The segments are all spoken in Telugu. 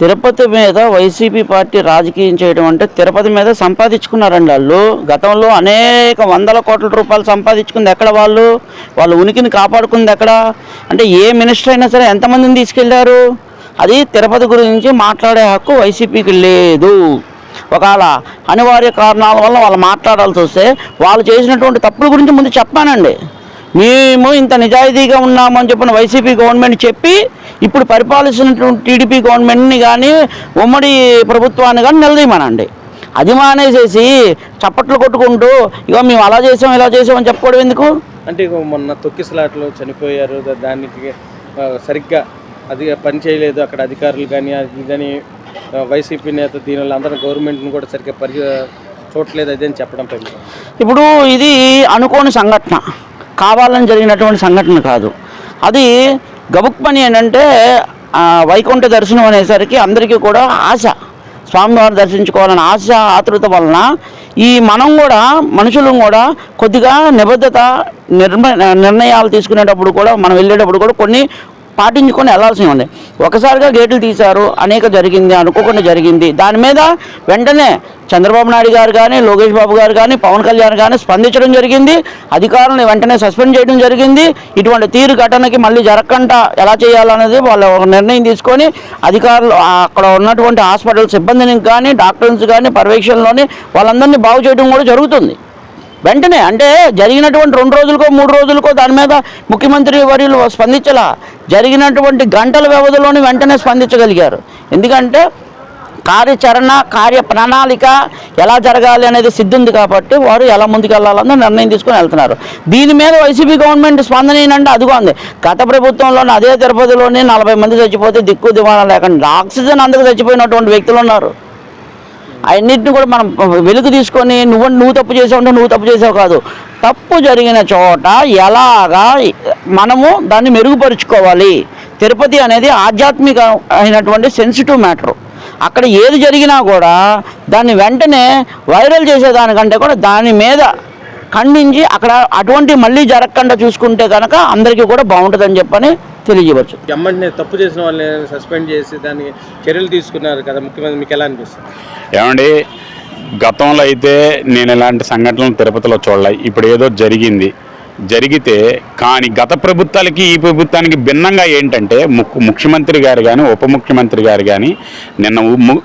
తిరుపతి మీద వైసీపీ పార్టీ రాజకీయం చేయడం అంటే తిరుపతి మీద సంపాదించుకున్నారండి వాళ్ళు. గతంలో అనేక వందల కోట్ల రూపాయలు సంపాదించుకుంది ఎక్కడ వాళ్ళు? వాళ్ళ ఉనికిని కాపాడుకుంది ఎక్కడ? అంటే ఏ మినిస్టర్ అయినా సరే ఎంతమందిని తీసుకెళ్ళారు? అది తిరుపతి గురించి మాట్లాడే హక్కు వైసీపీకి లేదు. ఒకవేళ అనివార్య కారణాల వల్ల వాళ్ళు మాట్లాడాల్సి వస్తే వాళ్ళు చేసినటువంటి తప్పుల గురించి ముందు చెప్పానండి. మేము ఇంత నిజాయితీగా ఉన్నామని చెప్పిన వైసీపీ గవర్నమెంట్ చెప్పి ఇప్పుడు పరిపాలిస్తున్నటువంటి టీడీపీ గవర్నమెంట్ని కానీ ఉమ్మడి ప్రభుత్వాన్ని కానీ నిలదీయమనండి. అది మానేసేసి చప్పట్లు కొట్టుకుంటూ ఇగో మేము అలా చేసాం ఇలా చేసామని చెప్పుకోవడం ఎందుకు? అంటే మొన్న తొక్కిసలాట్లో చనిపోయారు దానికి సరిగ్గా అది పని చేయలేదు అక్కడ అధికారులు కానీ అది కానీ ఆ, వైసీపీ నేత దీనివల్ల అందరూ గవర్నమెంట్ని కూడా సరిగ్గా పరి చూడలేదు అదే అని చెప్పడం. ఇప్పుడు ఇది అనుకోని సంఘటన. కావాలని జరిగినటువంటి సంఘటన కాదు. అది గబుక్ పని ఏంటంటే వైకుంఠ దర్శనం అనేసరికి అందరికీ కూడా ఆశ. స్వామివారిని దర్శించుకోవాలని ఆశ ఆతృత వలన ఈ మనం కూడా మనుషులు కూడా కొద్దిగా నిబద్ధత నిర్మ నిర్ణయాలు తీసుకునేటప్పుడు కూడా మనం వెళ్ళేటప్పుడు కూడా కొన్ని పాటించుకొని వెళ్ళాల్సి ఉంది. ఒకసారిగా గేట్లు తీశారు అనేక జరిగింది అనుకోకుండా జరిగింది. దాని మీద వెంటనే చంద్రబాబు నాయుడు గారు కానీ లోకేష్ బాబు గారు కానీ పవన్ కళ్యాణ్ కానీ స్పందించడం జరిగింది. అధికారులను వెంటనే సస్పెండ్ చేయడం జరిగింది. ఇటువంటి తీరు ఘటనకి మళ్ళీ జరగకుండా ఎలా చేయాలనేది వాళ్ళు ఒక నిర్ణయం తీసుకొని అధికారులు అక్కడ ఉన్నటువంటి హాస్పిటల్ సిబ్బందిని కానీ డాక్టర్స్ కానీ పర్యవేక్షణలోని వాళ్ళందరినీ బాగు చేయడం కూడా జరుగుతుంది. వెంటనే అంటే జరిగినటువంటి రెండు రోజులకో మూడు రోజులకో దాని మీద ముఖ్యమంత్రి వర్యులు స్పందించలా. జరిగినటువంటి గంటల వ్యవధిలోనే వెంటనే స్పందించగలిగారు. ఎందుకంటే కార్యాచరణ కార్య ప్రణాళిక ఎలా జరగాలి అనేది సిద్ధి ఉంది కాబట్టి వారు ఎలా ముందుకెళ్ళాలన్న నిర్ణయం తీసుకుని వెళ్తున్నారు. దీని మీద వైసీపీ గవర్నమెంట్ స్పందన ఏంటంటే అదిగో ఉంది గత ప్రభుత్వంలోనే అదే తిరుపతిలోనే నలభై మంది చచ్చిపోతే దిక్కు దివాణం లేకుండా ఆక్సిజన్ అందుకు చచ్చిపోయినటువంటి వ్యక్తులు ఉన్నారు. అన్నింటిని కూడా మనం వెలుగు తీసుకొని నువ్వు నువ్వు తప్పు చేసావు అంటే నువ్వు తప్పు చేసావు కాదు. తప్పు జరిగిన చోట ఎలాగా మనము దాన్ని మెరుగుపరుచుకోవాలి. తిరుపతి అనేది ఆధ్యాత్మిక అయినటువంటి సెన్సిటివ్ మ్యాటర్ అక్కడ ఏది జరిగినా కూడా దాన్ని వెంటనే వైరల్ చేసేదానికంటే కూడా దాని మీద ఖండించి అక్కడ అటువంటి మళ్ళీ జరగకుండా చూసుకుంటే కనుక అందరికీ కూడా బాగుంటుందని చెప్పని తెలియజేయవచ్చు. ఎమ్మంటే తప్పు చేసిన వాళ్ళని సస్పెండ్ చేసి దానికి చర్యలు తీసుకున్నారు కదా ముఖ్యమంత్రి మీకు ఎలా అనిపిస్తుంది? ఏమండి గతంలో అయితే నేను ఇలాంటి సంఘటనలు తిరుపతిలో చూడలే. ఇప్పుడు ఏదో జరిగింది. జరిగితే కానీ గత ప్రభుత్వాలకి ఈ ప్రభుత్వానికి భిన్నంగా ఏంటంటే ముఖ్య ముఖ్యమంత్రి గారు కానీ ఉప ముఖ్యమంత్రి గారు కానీ నిన్న ఉ- ము-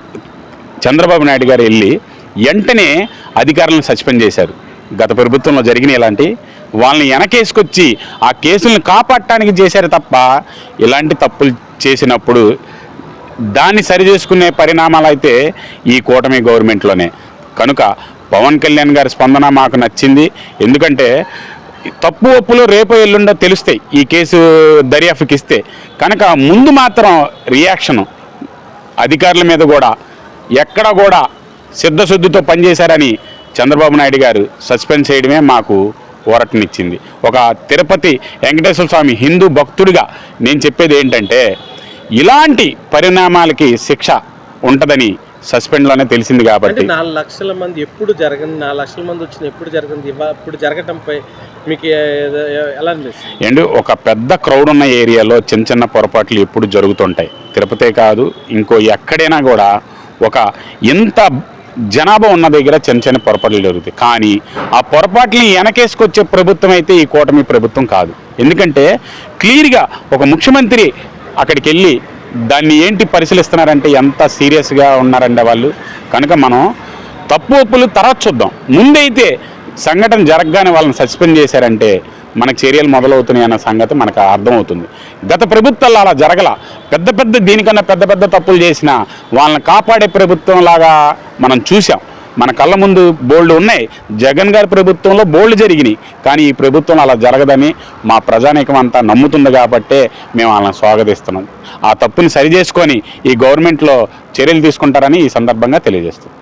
చంద్రబాబు నాయుడు గారు వెళ్ళి వెంటనే అధికారులను సస్పెండ్ చేశారు. గత ప్రభుత్వంలో జరిగిన ఇలాంటి వాళ్ళని వెనకేసుకొచ్చి ఆ కేసులను కాపాడటానికి చేశారు తప్ప ఇలాంటి తప్పులు చేసినప్పుడు దాన్ని సరిచేసుకునే పరిణామాలు అయితే ఈ కూటమి గవర్నమెంట్లోనే. కనుక పవన్ కళ్యాణ్ గారి స్పందన మాకు నచ్చింది. ఎందుకంటే తప్పు ఒప్పులు రేపు ఎల్లుండో తెలుస్తాయి ఈ కేసు దర్యాప్తుకి ఇస్తే. కనుక ముందు మాత్రం రియాక్షను అధికారుల మీద కూడా ఎక్కడ కూడా సిద్ధశుద్ధితో పనిచేశారని చంద్రబాబు నాయుడు గారు సస్పెండ్ చేయడమే మాకు ఊరటనిచ్చింది ఒక తిరుపతి వెంకటేశ్వర స్వామి హిందూ భక్తుడిగా నేను చెప్పేది ఏంటంటే ఇలాంటి పరిణామాలకి శిక్ష ఉంటుందని సస్పెండ్లోనే తెలిసింది కాబట్టి. నాలుగు లక్షల మంది ఎప్పుడు జరగని నాలుగు లక్షల మంది వచ్చిన ఎప్పుడు జరగదు ఇప్పుడు జరగటంపై మీకు ఎలా అనిపిస్తుంది? అండ్ ఒక పెద్ద క్రౌడ్ ఉన్న ఏరియాలో చిన్న చిన్న పొరపాట్లు ఎప్పుడు జరుగుతుంటాయి. తిరుపతే కాదు ఇంకో ఎక్కడైనా కూడా ఒక ఇంత జనాభా ఉన్న దగ్గర చిన్న చిన్న పొరపాట్లు జరుగుతాయి. కానీ ఆ పొరపాట్లని వెనకేసుకొచ్చే ప్రభుత్వం అయితే ఈ కూటమి ప్రభుత్వం కాదు. ఎందుకంటే క్లియర్గా ఒక ముఖ్యమంత్రి అక్కడికి వెళ్ళి దాన్ని ఏంటి పరిశీలిస్తున్నారంటే ఎంత సీరియస్గా ఉన్నారంటే వాళ్ళు. కనుక మనం తప్పు ఒప్పులు తర్వాత చూద్దాం. ముందైతే సంఘటన జరగగానే వాళ్ళని సస్పెండ్ చేశారంటే మనకు చర్యలు మొదలవుతున్నాయి అన్న సంగతి మనకు అర్థమవుతుంది. గత ప్రభుత్వాలు అలా జరగల. పెద్ద పెద్ద దీనికన్నా పెద్ద పెద్ద తప్పులు చేసిన వాళ్ళని కాపాడే ప్రభుత్వం లాగా మనం చూసాం మన కళ్ళ ముందు బోల్డ్ ఉన్నాయి. జగన్ గారి ప్రభుత్వంలో బోల్డ్ జరిగినాయి. కానీ ఈ ప్రభుత్వం అలా జరగదని మా ప్రజానీకం అంతా నమ్ముతుంది కాబట్టే మేము వాళ్ళని స్వాగతిస్తున్నాం. ఆ తప్పుని సరిచేసుకొని ఈ గవర్నమెంట్లో చర్యలు తీసుకుంటారని ఈ సందర్భంగా తెలియజేస్తుంది